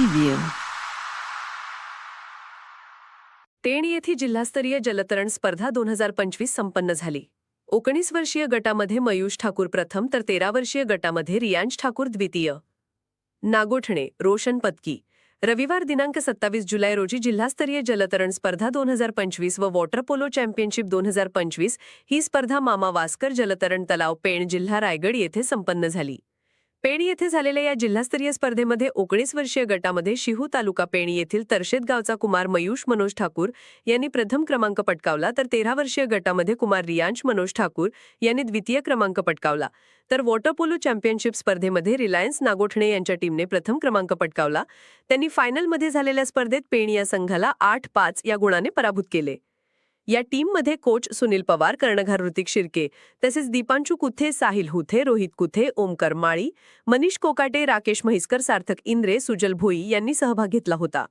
TV तेण येथे जिल्हास्तरीय जलतरण स्पर्धा दोन हजार पंचवीस संपन्न झाली. एकोणीस वर्षीय गटामध्ये मयुष ठाकूर प्रथम तर तेरा वर्षीय गटामध्ये रियांश ठाकूर द्वितीय. नागोठणे रोशन पत्की. रविवार दिनांक सत्तावीस जुलै रोजी जिल्हास्तरीय जलतरण स्पर्धा दोन हजार पंचवीस व वॉटर पोलो चॅम्पियनशिप दोन हजार पंचवीस ही स्पर्धा मामा वास्कर जलतरण तलाव पेण जिल्हा रायगड येथे संपन्न झाली. पेण येथे झालेल्या या जिल्हास्तरीय स्पर्धेमध्ये ओकणीस वर्षीय गटामध्ये शिहू तालुका पेणी येथील तरशेत गावचा कुमार मयूष मनोज ठाकूर यांनी प्रथम क्रमांक पटकावला तर तेरा वर्षीय गटामध्ये कुमार रियांश मनोज ठाकूर यांनी द्वितीय क्रमांक पटकावला. तर वॉटर पोलो चॅम्पियनशिप स्पर्धेमध्ये रिलायन्स नागोठणे यांच्या टीमने प्रथम क्रमांक पटकावला. त्यांनी फायनलमध्ये झालेल्या स्पर्धेत पेणी या संघाला आठ पाच या गुणाने पराभूत केले. या टीममध्ये कोच सुनील पवार कर्णधार ऋतिक शिर्के तसेच दीपांशू कुथे साहिल हुथे रोहित कुथे ओमकर माळी मनीष कोकाटे राकेश म्हैसकर सार्थक इंद्रे सुजल भोई यांनी सहभाग घेतला होता.